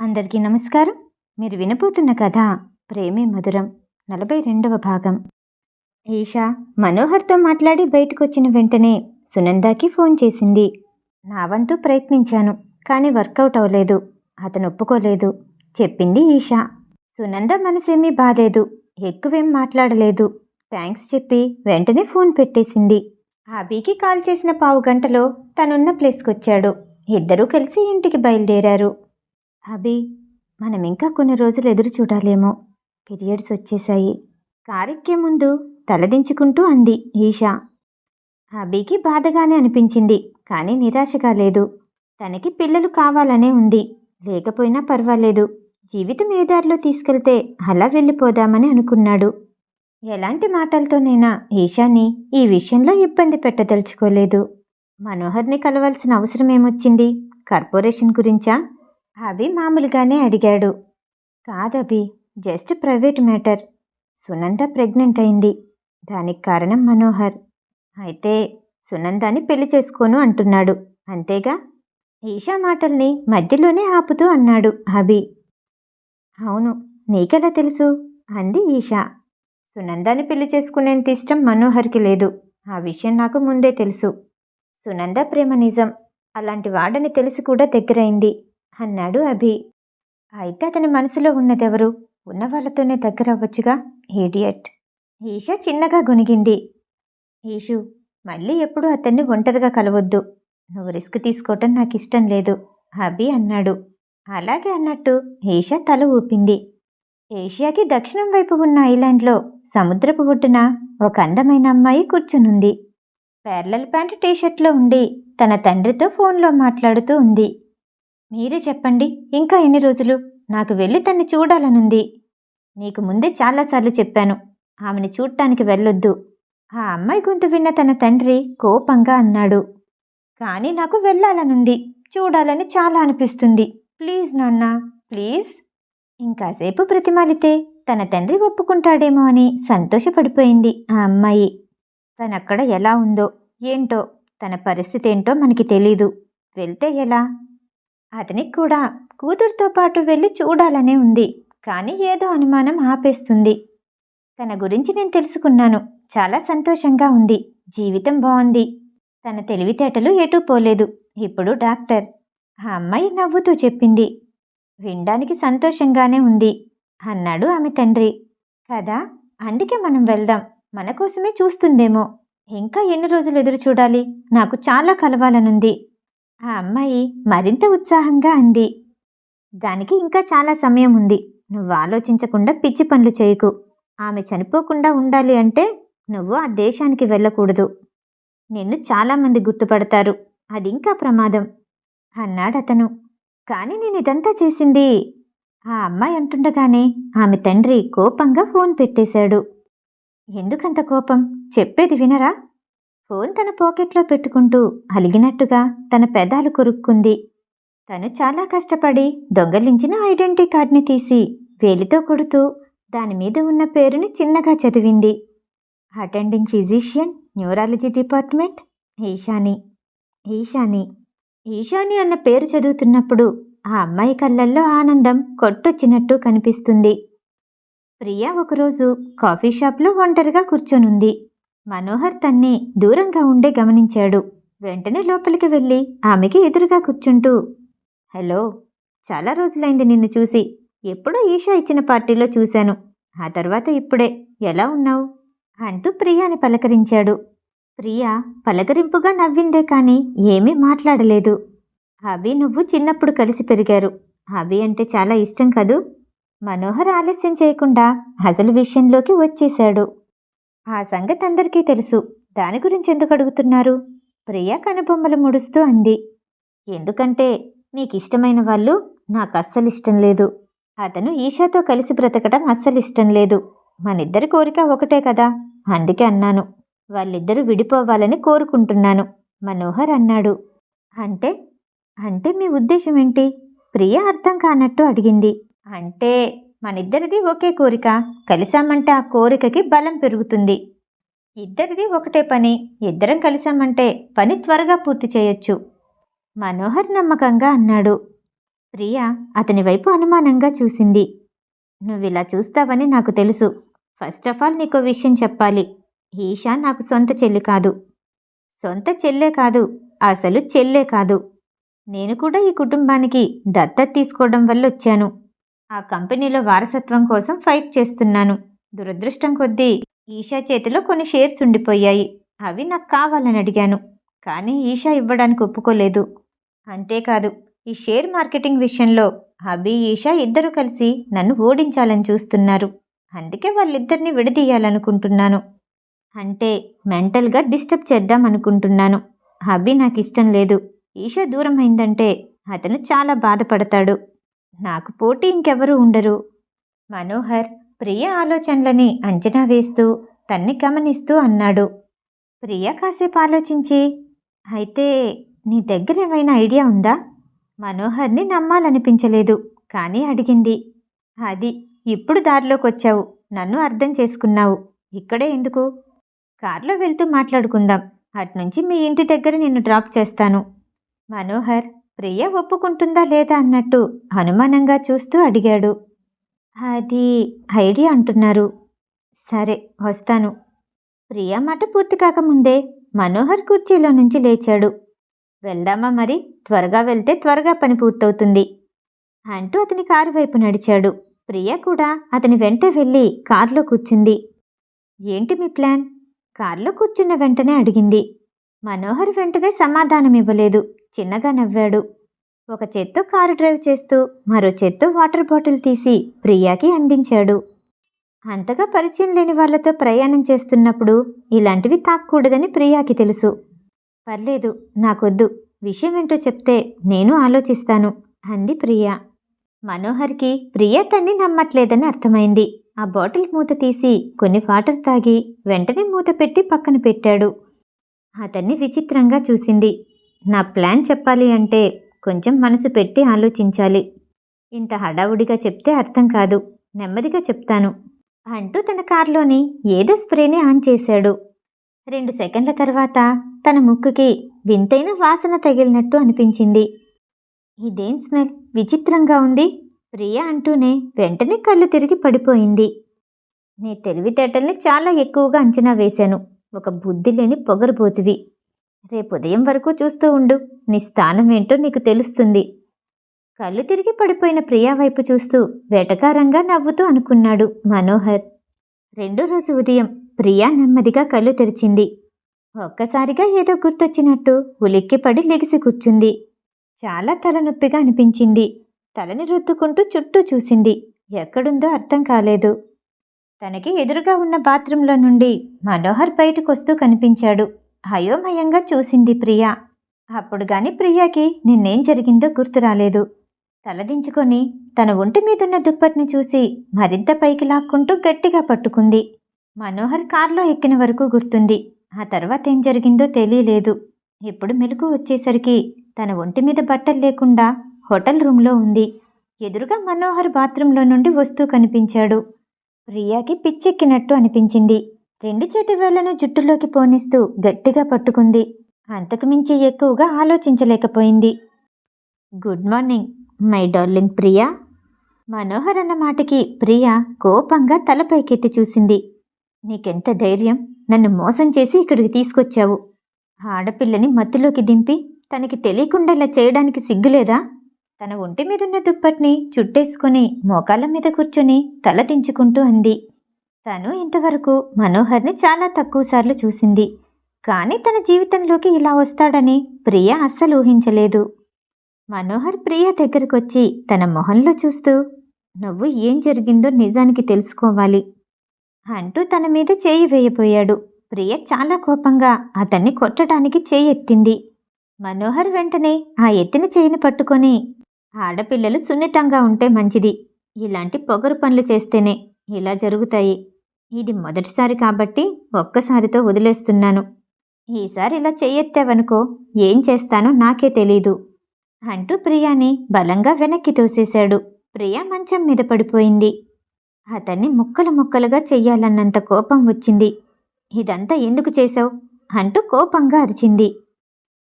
అందరికీ నమస్కారం. మీరు వినబోతున్న కథ ప్రేమే మధురం నలభై రెండవ భాగం. ఈషా మనోహర్తో మాట్లాడి బయటకు వచ్చిన వెంటనే సునందాకి ఫోన్ చేసింది. నా వంతు ప్రయత్నించాను కానీ వర్కౌట్ అవ్వలేదు. అతను ఒప్పుకోలేదు చెప్పింది ఈషా. సునంద మనసేమీ బాలేదు ఎక్కువేం మాట్లాడలేదు. థ్యాంక్స్ చెప్పి వెంటనే ఫోన్ పెట్టేసింది. అబీకి కాల్ చేసిన పావు గంటలో తనున్న ప్లేస్కి వచ్చాడు ఇద్దరూ కలిసి ఇంటికి బయలుదేరారు. అభి మనం ఇంకా కొన్ని రోజులు ఎదురు చూడాలేమో. పీరియడ్స్ వచ్చేశాయి. కారెక్కే ముందు తలదించుకుంటూ అంది ఈషా. అభికి బాధగానే అనిపించింది కానీ నిరాశగా లేదు. తనకి పిల్లలు కావాలనే ఉంది. లేకపోయినా పర్వాలేదు. జీవితం ఏ దారిలో తీసుకెళ్తే అలా వెళ్ళిపోదామని అనుకున్నాడు. ఎలాంటి మాటలతోనైనా ఈషాని ఈ విషయంలో ఇబ్బంది పెట్టదలుచుకోలేదు. మనోహర్ని కలవాల్సిన అవసరం ఏమొచ్చింది కార్పొరేషన్ గురించా? అభి మామూలుగానే అడిగాడు. కాదభి just private matter. Sunanda pregnant అయింది. దానికి కారణం మనోహర్. అయితే సునందాని పెళ్ళి చేసుకోను అంటున్నాడు. అంతేగా? ఈషా మాటల్ని మధ్యలోనే ఆపుతూ అన్నాడు అభి. అవును నీకెలా తెలుసు? అంది ఈషా. సునందాని పెళ్ళి చేసుకునేంత ఇష్టం మనోహర్కి లేదు. ఆ విషయం నాకు ముందే తెలుసు. సునంద ప్రేమ నిజం. అలాంటి వాడని తెలిసి కూడా దగ్గరైంది. అన్నాడు అభి. అయితే అతని మనసులో ఉన్నదెవరు? ఉన్న వాళ్ళతోనే దగ్గర అవ్వచ్చుగా ఏడియట్ ఈషా చిన్నగా గునిగింది ఈషు మళ్ళీ ఎప్పుడు అతన్ని ఒంటరిగా కలవద్దు. నువ్వు రిస్క్ తీసుకోవటం నాకు ఇష్టం లేదు అభి అన్నాడు. అలాగే అన్నట్టు ఈషా తల ఊపింది. ఏషియాకి దక్షిణం వైపు ఉన్న ఐలాండ్లో సముద్రపు ఒడ్డున ఒక అందమైన అమ్మాయి కూర్చునుంది. పేర్లల్ ప్యాంట్ టీషర్ట్లో ఉండి తన తండ్రితో ఫోన్లో మాట్లాడుతూ ఉంది. మీరే చెప్పండి ఇంకా ఎన్ని రోజులు? నాకు వెళ్ళి తన్ని చూడాలనుంది. నీకు ముందే చాలాసార్లు చెప్పాను ఆమెను చూడటానికి వెళ్ళొద్దు. ఆ అమ్మాయి గొంతు విన్న తన తండ్రి కోపంగా అన్నాడు. కానీ నాకు వెళ్ళాలనుంది చూడాలని చాలా అనిపిస్తుంది. ప్లీజ్ నాన్న ప్లీజ్. ఇంకాసేపు ప్రతిమాలితే తన తండ్రి ఒప్పుకుంటాడేమో అని సంతోషపడిపోయింది ఆ అమ్మాయి. తనక్కడ ఎలా ఉందో ఏంటో తన పరిస్థితి ఏంటో మనకి తెలీదు. వెళ్తే ఎలా? అతనికి కూడా కూతురుతో పాటు వెళ్ళి చూడాలనే ఉంది. కానీ ఏదో అనుమానం ఆపేస్తుంది. తన గురించి నేను తెలుసుకున్నాను. చాలా సంతోషంగా ఉంది. జీవితం బాగుంది. తన తెలివితేటలు ఎటూ పోలేదు. ఇప్పుడు డాక్టర్. ఆ అమ్మాయి నవ్వుతూ చెప్పింది. వినడానికి సంతోషంగానే ఉంది. అన్నాడు ఆమె తండ్రి. కదా అందుకే మనం వెళ్దాం. మన కోసమే చూస్తుందేమో. ఇంకా ఎన్ని రోజులు ఎదురు చూడాలి? నాకు చాలా కలవాలనుంది. ఆ అమ్మాయి మరింత ఉత్సాహంగా అంది. దానికి ఇంకా చాలా సమయం ఉంది. నువ్వు ఆలోచించకుండా పిచ్చి పనులు చేయకు. ఆమె చనిపోకుండా ఉండాలి అంటే నువ్వు ఆ దేశానికి వెళ్ళకూడదు. నిన్ను చాలామంది గుర్తుపడతారు. అది ఇంకా ప్రమాదం అన్నాడతను కానీ నేను ఇదంతా చేసింది ఆ అమ్మాయి అంటుండగానే ఆమె తండ్రి కోపంగా ఫోన్ పెట్టేశాడు. ఎందుకంత కోపం? చెప్పేది వినరా? ఫోన్ తన పాకెట్లో పెట్టుకుంటూ అలిగినట్టుగా తన పెదాలు కొరుక్కుంది. తను చాలా కష్టపడి దొంగలించిన ఐడెంటిటీ కార్డ్ని తీసి వేలితో కొడుతూ దాని మీద ఉన్న పేరుని చిన్నగా చదివింది. Attending physician neurology department Eeshani. Eeshani. Eeshani అన్న పేరు చదువుతున్నప్పుడు ఆ అమ్మాయి కళ్ళల్లో ఆనందం కొట్టొచ్చినట్టు కనిపిస్తుంది. ప్రియా ఒకరోజు కాఫీ షాప్లో ఒంటరిగా కూర్చొనుంది. మనోహర్ తన్ని దూరంగా ఉండే గమనించాడు. వెంటనే లోపలికి వెళ్ళి ఆమెకి ఎదురుగా కూర్చుంటూ హలో చాలా రోజులైంది నిన్ను చూసి. ఎప్పుడో ఈషా ఇచ్చిన పార్టీలో చూశాను. ఆ తర్వాత ఇప్పుడే. ఎలా ఉన్నావు? అంటూ ప్రియాని పలకరించాడు. ప్రియా పలకరింపుగా నవ్విందే కానీ ఏమీ మాట్లాడలేదు. అభి నువ్వు చిన్నప్పుడు కలిసి పెరిగారు. అభి అంటే చాలా ఇష్టం కదూ? మనోహర్ ఆలస్యం చేయకుండా అసలు విషయంలోకి వచ్చేశాడు. ఆ సంగతి అందరికీ తెలుసు. దాని గురించి ఎందుకు అడుగుతున్నారు? ప్రియా కనుబొమ్మలు ముడుస్తూ అంది. ఎందుకంటే నీకు ఇష్టమైన వాళ్ళు నాకు అస్సలు ఇష్టం లేదు. అతను ఈషాతో కలిసి బ్రతకడం అస్సలు ఇష్టం లేదు. మనిద్దరి కోరిక ఒకటే కదా? అందుకే అన్నాను. వాళ్ళిద్దరూ విడిపోవాలని కోరుకుంటున్నాను. మనోహర్ అన్నాడు. అంటే? అంటే మీ ఉద్దేశం ఏంటి ప్రియ అర్థం కానట్టు అడిగింది. అంటే మనిద్దరిది ఒకే కోరిక. కలిసామంటే ఆ కోరికకి బలం పెరుగుతుంది. ఇద్దరిది ఒకటే పని. ఇద్దరం కలిసామంటే పని త్వరగా పూర్తి చేయొచ్చు. మనోహర్ నమ్మకంగా అన్నాడు. ప్రియా అతని వైపు అనుమానంగా చూసింది. నువ్విలా చూస్తావని నాకు తెలుసు. ఫస్ట్ ఆఫ్ ఆల్ నీకో విషయం చెప్పాలి. ఈషా నాకు సొంత చెల్లి కాదు. సొంత చెల్లే కాదు. అసలు చెల్లే కాదు. నేను కూడా ఈ కుటుంబానికి దత్తత తీసుకోవడం వల్ల వచ్చాను. ఆ కంపెనీలో వారసత్వం కోసం ఫైట్ చేస్తున్నాను. దురదృష్టం కొద్దీ ఈషా చేతిలో కొన్ని షేర్స్ ఉండిపోయాయి. అవి నాకు కావాలని అడిగాను. కానీ ఈషా ఇవ్వడానికి ఒప్పుకోలేదు. అంతేకాదు ఈ షేర్ మార్కెటింగ్ విషయంలో అభి ఈషా ఇద్దరు కలిసి నన్ను ఓడించాలని చూస్తున్నారు. అందుకే వాళ్ళిద్దరిని విడదీయాలనుకుంటున్నాను. అంటే మెంటల్గా డిస్టర్బ్ చేద్దాం అనుకుంటున్నాను. అభి నాకు ఇష్టం లేదు. ఈషా దూరం అయిందంటే అతను చాలా బాధపడతాడు. నాకు పోటీ ఇంకెవరూ ఉండరు. మనోహర్ ప్రియ ఆలోచనలని అంచనా వేస్తూ తన్ని గమనిస్తూ అన్నాడు. ప్రియ కాసేపు ఆలోచించి అయితే నీ దగ్గర ఏమైనా ఐడియా ఉందా? మనోహర్ని నమ్మాలనిపించలేదు కానీ అడిగింది. అది ఇప్పుడు దారిలోకి వచ్చావు నన్ను అర్థం చేసుకున్నావు. ఇక్కడే ఎందుకు? కార్లో వెళ్తూ మాట్లాడుకుందాం. అట్నుంచి మీ ఇంటి దగ్గర నిన్ను డ్రాప్ చేస్తాను. మనోహర్ ప్రియ ఒప్పుకుంటుందా లేదా అన్నట్టు అనుమానంగా చూస్తూ అడిగాడు. అది ఐడియా అంటున్నారు. సరే వస్తాను. ప్రియ మాట పూర్తి కాకముందే మనోహర్ కుర్చీలో నుంచి లేచాడు. వెళ్దామా మరి? త్వరగా వెళ్తే త్వరగా పని పూర్తవుతుంది అంటూ అతని కారు వైపు నడిచాడు. ప్రియ కూడా అతని వెంట వెళ్ళి కారులో కూర్చుంది. ఏంటి మీ ప్లాన్? కారులో కూర్చున్న వెంటనే అడిగింది. మనోహర్ వెంటనే సమాధానం ఇవ్వలేదు చిన్నగా నవ్వాడు. ఒక చేత్తో కారు డ్రైవ్ చేస్తూ మరో చేత్తో వాటర్ బాటిల్ తీసి ప్రియాకి అందించాడు. అంతగా పరిచయం లేని వాళ్ళతో ప్రయాణం చేస్తున్నప్పుడు ఇలాంటివి తాక్కూడదని ప్రియాకి తెలుసు. పర్లేదు నాకొద్దు. విషయం ఏంటో చెప్తే నేను ఆలోచిస్తాను అంది ప్రియా. మనోహర్కి ప్రియా తన్ని నమ్మట్లేదని అర్థమైంది. ఆ బాటిల్ మూత తీసి కొన్ని వాటర్ తాగి వెంటనే మూత పెట్టి పక్కన పెట్టాడు. అతన్ని విచిత్రంగా చూసింది. నా ప్లాన్ చెప్పాలి అంటే కొంచెం మనసు పెట్టి ఆలోచించాలి. ఇంత హడావుడిగా చెప్తే అర్థం కాదు. నెమ్మదిగా చెప్తాను. అంటూ తన కార్లోని ఏదో స్ప్రేని ఆన్ చేశాడు. రెండు సెకండ్ల తర్వాత తన ముక్కుకి వింతైన వాసన తగిలినట్టు అనిపించింది. ఇదేం స్మెల్? విచిత్రంగా ఉంది. ప్రియా అంటూనే వెంటనే కళ్ళు తిరిగి పడిపోయింది. నీ తెలివితేటల్ని చాలా ఎక్కువగా అంచనా వేశాను. ఒక బుద్ధి లేని పొగరుబోతువి. రేపు ఉదయం వరకు చూస్తూ ఉండు. నీ స్థానం ఏంటో నీకు తెలుస్తుంది. కళ్ళు తిరిగి పడిపోయిన ప్రియా వైపు చూస్తూ వేటకారంగా నవ్వుతూ అనుకున్నాడు మనోహర్. రెండో రోజు ఉదయం ప్రియా నెమ్మదిగా కళ్ళు తెరిచింది. ఒక్కసారిగా ఏదో గుర్తొచ్చినట్టు ఉలిక్కిపడి లెగిసి కూర్చుంది. చాలా తలనొప్పిగా అనిపించింది. తలని రుద్దుకుంటూ చుట్టూ చూసింది. ఎక్కడుందో అర్థం కాలేదు. తనకి ఎదురుగా ఉన్న బాత్రూంలో నుండి మనోహర్ బయటకొస్తూ కనిపించాడు. అయోమయంగా చూసింది ప్రియా. అప్పుడు గాని ప్రియాకి నిన్నేం జరిగిందో గుర్తు రాలేదు. తలదించుకొని తన ఒంటి మీదున్న దుప్పట్ని చూసి మరింత పైకి లాక్కుంటూ గట్టిగా పట్టుకుంది. మనోహర్ కార్లో ఎక్కిన వరకు గుర్తుంది. ఆ తర్వాత ఏం జరిగిందో తెలియలేదు. ఇప్పుడు మెలకు వచ్చేసరికి తన ఒంటి మీద బట్టలు లేకుండా హోటల్ రూమ్లో ఉంది. ఎదురుగా మనోహర్ బాత్రూంలో నుండి వస్తూ కనిపించాడు. ప్రియాకి పిచ్చెక్కినట్టు అనిపించింది. రెండు చేతి వేళ్ళను జుట్టులోకి పోనిస్తూ గట్టిగా పట్టుకుంది. అంతకుమించి ఎక్కువగా ఆలోచించలేకపోయింది. Good morning my darling Priya. Manohar అన్న మాటకి ప్రియా కోపంగా తల పైకెత్తి చూసింది. నీకెంత ధైర్యం? నన్ను మోసం చేసి ఇక్కడికి తీసుకొచ్చావు. ఆడపిల్లని మత్తులోకి దింపి తనకి తెలియకుండా ఇలా చేయడానికి సిగ్గులేదా? తన ఒంటి మీదున్న దుప్పటిని చుట్టేసుకుని మోకాళ్ళ మీద కూర్చొని తల దించుకుంటూ అంది. తను ఇంతవరకు మనోహర్ని చాలా తక్కువసార్లు చూసింది. కానీ తన జీవితంలోకి ఇలా వస్తాడని ప్రియ అస్సలు ఊహించలేదు. మనోహర్ ప్రియ దగ్గరకొచ్చి తన మొహంలో చూస్తూ నువ్వు ఏం జరిగిందో నిజానికి తెలుసుకోవాలి అంటూ తన మీద చేయి వేయబోయాడు. ప్రియ చాలా కోపంగా అతన్ని కొట్టడానికి చేయి ఎత్తింది. మనోహర్ వెంటనే ఆ ఎత్తిన చేయిని పట్టుకొని ఆడపిల్లలు సున్నితంగా ఉంటే మంచిది. ఇలాంటి పొగరు పనులు చేస్తేనే ఇలా జరుగుతాయి. ఇది మొదటిసారి కాబట్టి ఒక్కసారితో వదిలేస్తున్నాను. ఈసారి ఇలా చెయ్యెత్తావనుకో ఏం చేస్తానో నాకే తెలీదు అంటూ ప్రియాని బలంగా వెనక్కి తోసేశాడు. ప్రియా మంచం మీద పడిపోయింది. అతన్ని ముక్కలు ముక్కలుగా చెయ్యాలన్నంత కోపం వచ్చింది. ఇదంతా ఎందుకు చేశావు? అంటూ కోపంగా అరిచింది.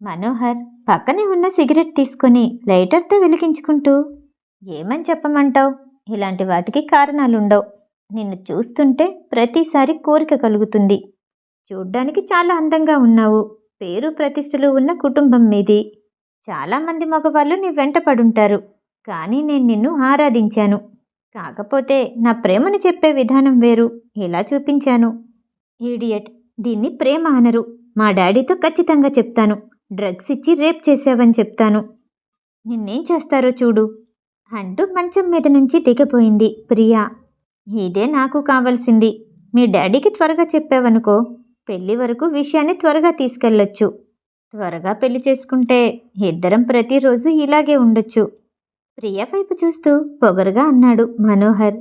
మనోహర్ పక్కనే ఉన్న సిగరెట్ తీసుకొని లైటర్తో వెలిగించుకుంటూ ఏమని చెప్పమంటావు? ఇలాంటి వాటికి కారణాలుండవు. నిన్ను చూస్తుంటే ప్రతిసారి కోరిక కలుగుతుంది. చూడ్డానికి చాలా అందంగా ఉన్నావు. పేరు ప్రతిష్టలు ఉన్న కుటుంబం మీది. చాలామంది మగవాళ్ళు నీ వెంట పడుంటారు. కానీ నేను నిన్ను ఆరాధించాను. కాకపోతే నా ప్రేమను చెప్పే విధానం వేరు. ఎలా చూపించాను? ఈడియట్ దీన్ని ప్రేమ అనరు. మా డాడీతో ఖచ్చితంగా చెప్తాను. డ్రగ్స్ ఇచ్చి రేప్ చేసావని చెప్తాను. నిన్నేం చేస్తారో చూడు. అంటూ మంచం మీద నుంచి దిగపోయింది ప్రియా. ఇదే నాకు కావలసింది. మీ డాడీకి త్వరగా చెప్పావనుకో పెళ్ళి వరకు విషయాన్ని త్వరగా తీసుకెళ్ళొచ్చు. త్వరగా పెళ్ళి చేసుకుంటే ఇద్దరం ప్రతిరోజు ఇలాగే ఉండొచ్చు. ప్రియా వైపు చూస్తూ పొగరుగా అన్నాడు మనోహర్.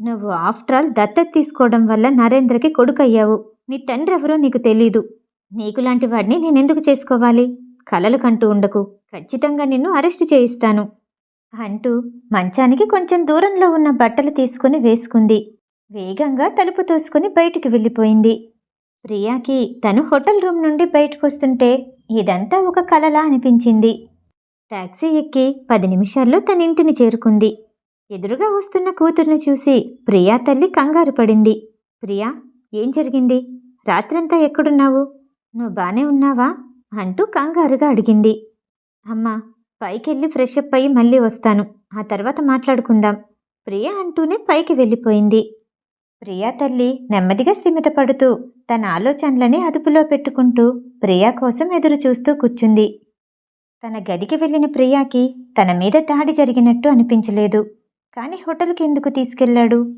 నువ్వు ఆఫ్టర్ ఆల్ దత్తత తీసుకోవడం వల్ల నరేంద్రకి కొడుకయ్యావు. నీ తండ్రి ఎవరో నీకు తెలీదు. నీకులాంటి వాడిని నేనెందుకు చేసుకోవాలి? కలలు కంటూ ఉండకు. ఖచ్చితంగా నిన్ను అరెస్ట్ చేయిస్తాను. అంటూ మంచానికి కొంచెం దూరంలో ఉన్న బట్టలు తీసుకుని వేసుకుంది. వేగంగా తలుపు తోసుకుని బయటికి వెళ్ళిపోయింది. ప్రియాకి తను హోటల్ రూమ్ నుండి బయటకు వస్తుంటే ఇదంతా ఒక కలలా అనిపించింది. టాక్సీ ఎక్కి పది నిమిషాల్లో తన ఇంటిని చేరుకుంది. ఎదురుగా వస్తున్న కూతుర్ని చూసి ప్రియా తల్లి కంగారు పడింది. ప్రియా ఏం జరిగింది? రాత్రంతా ఎక్కడున్నావు? నువ్వు బానే ఉన్నావా? అంటూ కంగారుగా అడిగింది. అమ్మా పైకెళ్ళి ఫ్రెష్ అప్ అయ్యి మళ్ళీ వస్తాను. ఆ తర్వాత మాట్లాడుకుందాం. ప్రియా అంటూనే పైకి వెళ్ళిపోయింది. ప్రియా తల్లి నెమ్మదిగా స్థిమితపడుతూ తన ఆలోచనలని అదుపులో పెట్టుకుంటూ ప్రియా కోసం ఎదురు చూస్తూ కూర్చుంది. తన గదికి వెళ్ళిన ప్రియాకి తన మీద దాడి జరిగినట్టు అనిపించలేదు. కానీ హోటల్కి ఎందుకు తీసుకెళ్ళాడు?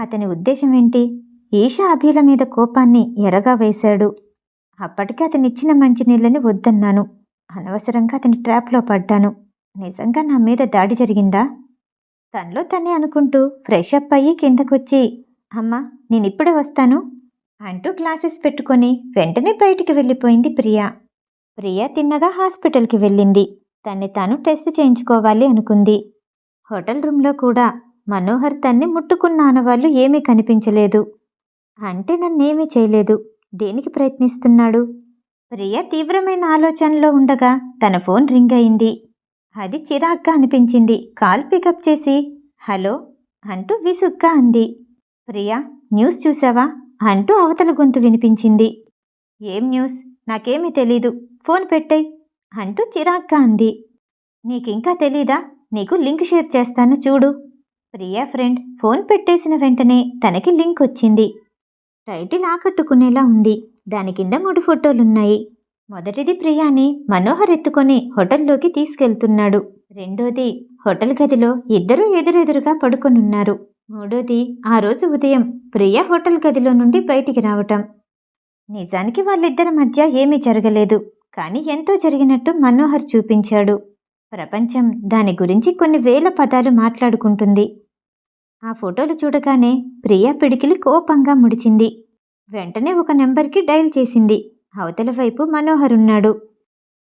అతని ఉద్దేశం ఏంటి? ఈషా అభిల మీద కోపాన్ని ఎరగా వేశాడు అప్పటికి అతనిచ్చిన మంచినీళ్ళని వద్దన్నాను. అనవసరంగా అతని ట్రాప్లో పడ్డాను. నిజంగా నా మీద దాడి జరిగిందా? తనలో తనే అనుకుంటూ ఫ్రెష్ అప్ అయ్యి కిందకొచ్చి అమ్మా నేనిప్పుడే వస్తాను అంటూ గ్లాసెస్ పెట్టుకొని వెంటనే బయటికి వెళ్ళిపోయింది ప్రియా. ప్రియా తిన్నగా హాస్పిటల్కి వెళ్ళింది. తన్ని తాను టెస్ట్ చేయించుకోవాలి అనుకుంది. హోటల్ రూమ్లో కూడా మనోహర్ తన్ని ముట్టుకున్న ఆనవాళ్ళు ఏమీ కనిపించలేదు. అంటే నన్నేమీ చేయలేదు. దేనికి ప్రయత్నిస్తున్నాడు? ప్రియ తీవ్రమైన ఆలోచనలో ఉండగా తన ఫోన్ రింగ్ అయింది. అది చిరాగ్గా అనిపించింది. కాల్ పికప్ చేసి హలో అంటూ విసుగ్గా అంది. ప్రియా న్యూస్ చూసావా? అంటూ అవతల గొంతు వినిపించింది. ఏం న్యూస్? నాకేమీ తెలీదు. ఫోన్ పెట్టేయ్ అంటూ చిరాగ్గా అంది. నీకింకా తెలీదా? నీకు లింక్ షేర్ చేస్తాను చూడు. ప్రియా ఫ్రెండ్ ఫోన్ పెట్టేసిన వెంటనే తనకి లింక్ వచ్చింది. టైటిల్ ఆకట్టుకునేలా ఉంది. దాని కింద మూడు ఫోటోలున్నాయి. మొదటిది ప్రియాని మనోహర్ ఎత్తుకొని హోటల్లోకి తీసుకెళ్తున్నాడు. రెండోది హోటల్ గదిలో ఇద్దరూ ఎదురెదురుగా పడుకొనున్నారు. మూడోది ఆ రోజు ఉదయం ప్రియా హోటల్ గదిలో నుండి బయటికి రావటం. నిజానికి వాళ్ళిద్దరి మధ్య ఏమీ జరగలేదు కానీ ఎంతో జరిగినట్టు మనోహర్ చూపించాడు. ప్రపంచం దాని గురించి కొన్ని వేల పదాలు మాట్లాడుకుంటుంది. ఆ ఫోటోలు చూడగానే ప్రియా పిడికిలి కోపంగా ముడిచింది. వెంటనే ఒక నెంబర్కి డయల్ చేసింది. అవతల వైపు మనోహర్ ఉన్నాడు.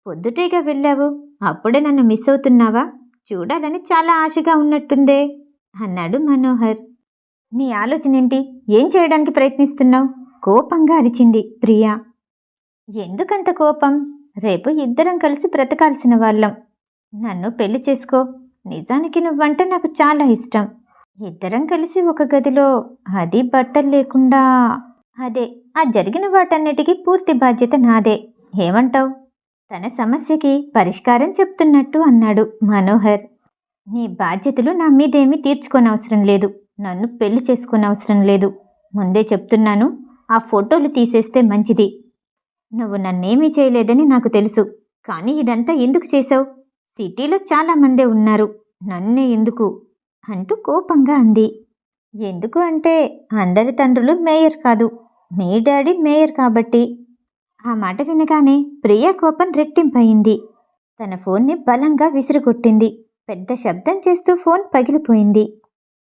పొద్దుటేగా వెళ్ళావు? అప్పుడే నన్ను మిస్ అవుతున్నావా? చూడాలని చాలా ఆశగా ఉన్నట్టుందే అన్నాడు మనోహర్. నీ ఆలోచన ఏంటి ఏం చేయడానికి ప్రయత్నిస్తున్నావు? కోపంగా అరిచింది ప్రియా. ఎందుకంత కోపం? రేపు ఇద్దరం కలిసి బ్రతకాల్సిన వాళ్ళం. నన్ను పెళ్ళి చేసుకో. నిజానికి నువ్వంటే నాకు చాలా ఇష్టం. ఇద్దరం కలిసి ఒక గదిలో అది బట్టలు లేకుండా అదే ఆ జరిగిన వాటన్నిటికీ పూర్తి బాధ్యత నాదే. ఏమంటావు? తన సమస్యకి పరిష్కారం చెప్తున్నట్టు అన్నాడు మనోహర్. నీ బాధ్యతలు నా మీదేమీ తీర్చుకోనవసరం లేదు. నన్ను పెళ్ళి చేసుకోనవసరం లేదు. ముందే చెప్తున్నాను ఆ ఫోటోలు తీసేస్తే మంచిది. నువ్వు నన్నేమీ చేయలేదని నాకు తెలుసు. కానీ ఇదంతా ఎందుకు చేశావు? సిటీలో చాలామందే ఉన్నారు. నన్నే ఎందుకు? అంటూ కోపంగా అంది. ఎందుకు అంటే అందరి తండ్రులు మేయర్ కాదు. మీ డాడీ మేయర్ కాబట్టి. ఆ మాట వినగానే ప్రియా కోపం రెట్టింపయింది. తన ఫోన్ని బలంగా విసిరికొట్టింది పెద్ద శబ్దం చేస్తూ ఫోన్ పగిలిపోయింది.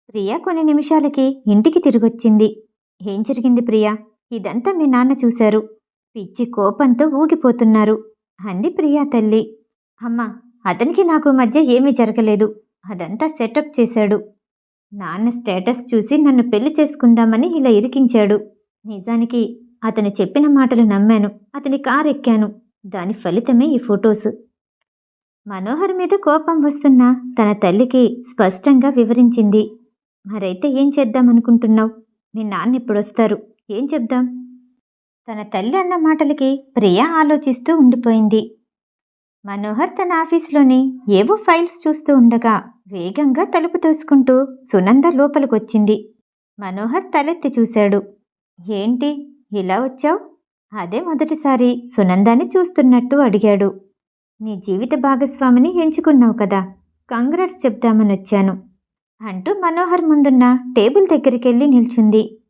ప్రియా కొన్ని నిమిషాలకి ఇంటికి తిరిగొచ్చింది. ఏం జరిగింది ప్రియా? ఇదంతా మీ నాన్న చూశారు. పిచ్చి కోపంతో ఊగిపోతున్నారు. అంది ప్రియా తల్లి. అమ్మా అతనికి నాకు మధ్య ఏమీ జరగలేదు. అదంతా సెటప్ చేశాడు. నాన్న స్టేటస్ చూసి నన్ను పెళ్ళి చేసుకుందామని ఇలా ఇరికించాడు. నిజానికి అతను చెప్పిన మాటలు నమ్మాను. అతని కారు ఎక్కాను దాని ఫలితమే ఈ ఫొటోస్. మనోహర్ మీద కోపం వస్తున్నా తన తల్లికి స్పష్టంగా వివరించింది. మరైతే ఏం చేద్దాం అనుకుంటున్నావు? మీ నాన్న ఇప్పుడొస్తారు. ఏం చెప్దాం? తన తల్లి అన్న మాటలకి ప్రియా ఆలోచిస్తూ ఉండిపోయింది. మనోహర్ తన ఆఫీస్లోని ఏవో ఫైల్స్ చూస్తూ ఉండగా వేగంగా తలుపు తోసుకుంటూ సునంద లోపలికొచ్చింది. మనోహర్ తలెత్తి చూశాడు. ఏంటి? ఇలా వచ్చావు? అదే మొదటిసారి. సునందాని చూస్తున్నట్టు అడిగాడు. నీ జీవిత భాగస్వామిని ఎంచుకున్నావు కదా. కంగ్రాట్స్ చెప్దామని వచ్చాను. అంటూ మనోహర్ ముందున్న టేబుల్ దగ్గరికి వెళ్ళి నిల్చుంది.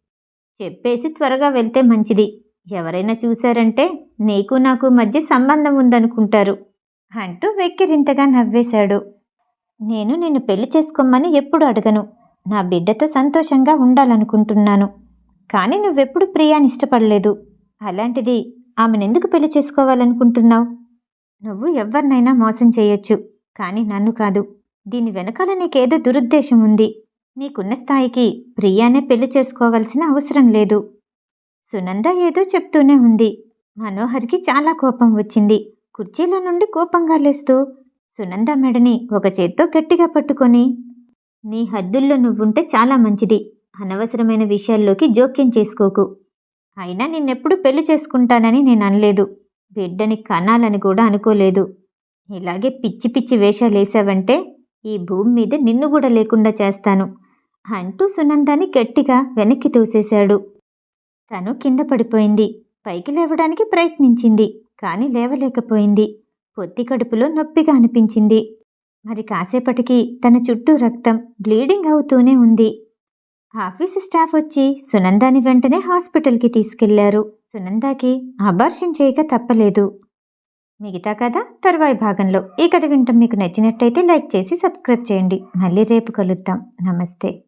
చెప్పేసి త్వరగా వెళ్తే మంచిది. ఎవరైనా చూశారంటే నీకు నాకు మధ్య సంబంధం ఉందనుకుంటారు అంటూ వెక్కిరింతగా నవ్వేశాడు. నేను నిన్ను పెళ్ళి చేసుకోమని ఎప్పుడు అడగను. నా బిడ్డతో సంతోషంగా ఉండాలనుకుంటున్నాను. కానీ నువ్వెప్పుడు ప్రియాని ఇష్టపడలేదు. అలాంటిది ఆమెనెందుకు పెళ్ళి చేసుకోవాలనుకుంటున్నావు? నువ్వు ఎవరినైనా మోసం చేయొచ్చు కానీ నన్ను కాదు. దీని వెనకాల నీకేదో దురుద్దేశం ఉంది. నీకున్న స్థాయికి ప్రియానే పెళ్ళి చేసుకోవాల్సిన అవసరం లేదు. సునంద ఏదో చెప్తూనే ఉంది. మనోహర్కి చాలా కోపం వచ్చింది. కుర్చీలో నుండి కోపంగా లేస్తూ సునంద మెడని ఒక చేత్తో గట్టిగా పట్టుకొని నీ హద్దుల్లో నువ్వుంటే చాలా మంచిది. అనవసరమైన విషయాల్లోకి జోక్యం చేసుకోకు. అయినా నిన్నెప్పుడు పెళ్ళి చేసుకుంటానని నేను అనలేదు బిడ్డని కనాలని కూడా అనుకోలేదు. ఇలాగే పిచ్చి పిచ్చి వేషాలు వేసావంటే ఈ భూమి మీద నిన్ను కూడా లేకుండా చేస్తాను అంటూ సునందాని గట్టిగా వెనక్కి తోసేశాడు. తను కింద పడిపోయింది. పైకి లేవడానికి ప్రయత్నించింది. కానీ లేవలేకపోయింది. పొత్తి కడుపులో నొప్పిగా అనిపించింది. మరి కాసేపటికి తన చుట్టూ రక్తం బ్లీడింగ్ అవుతూనే ఉంది. ఆఫీస్ స్టాఫ్ వచ్చి సునందాని వెంటనే హాస్పిటల్కి తీసుకెళ్ళారు. సునందాకి అబార్షన్ చేయక తప్పలేదు. మిగతా కథ తర్వాయి భాగంలో. ఈ కథ వింటాం మీకు నచ్చినట్టయితే లైక్ చేసి సబ్స్క్రైబ్ చేయండి. మళ్ళీ రేపు కలుద్దాం. నమస్తే.